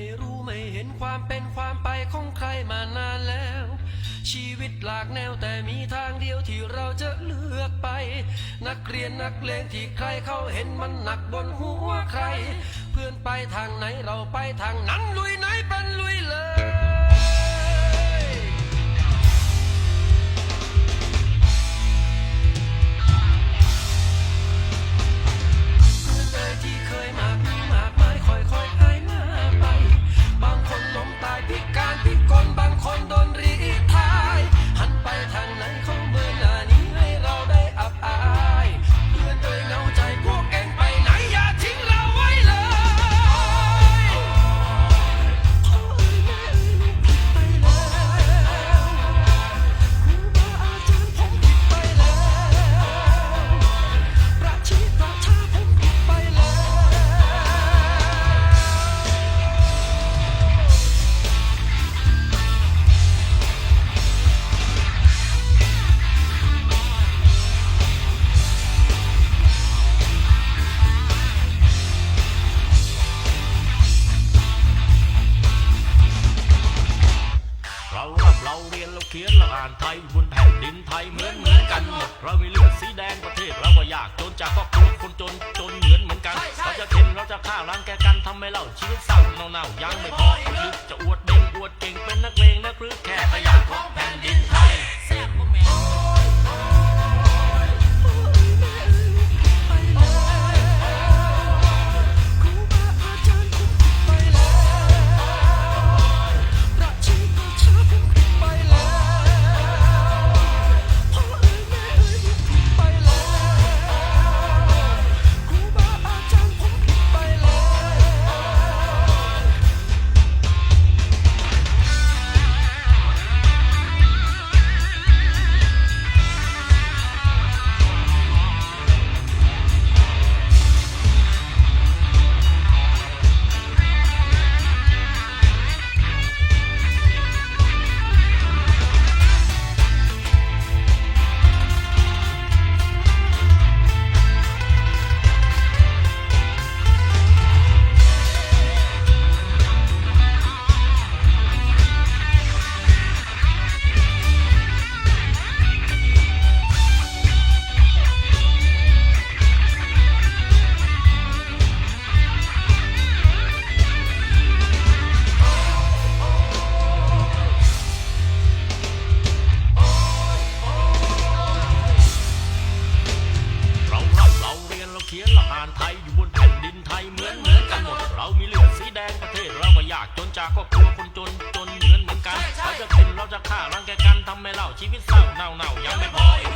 ไม่รู้ไม่เห็นความเป็นความไปของใครมานานแล้ว ชีวิตหลากแนวแต่มีทางเดียวที่เราจะเลือกไป นักเรียนนักเลงที่ใครเขาเห็นมันหนักบนหัวใคร เพื่อนไปทางไหนเราไปทางนั้นลุยไหนเป็นลุยเลยาอ่านไทยบนแผ่นดินไทยเหมือนเหมือนกันหมดเรามีเลือดสีแดงประเทศเราก็ยากจนจากครอบครัวคนจนจนเหมือนเหมือนกันเราจะเข็นเราจะฆ่าล้างแกกันทำให้เราชีวิตเศร้าเน่าๆยังไม่พออีกลึกจะอวดเด่นอวดเก่งเป็นนักเลงนักรึกแค่ จนจากครอบครัวคนจนจนเหมือนเหมือนกันเราจะเข็นเราจะฆ่ารังแกกันทำให้เราชีวิตเศร้าเน่าเน่ายังไม่พอ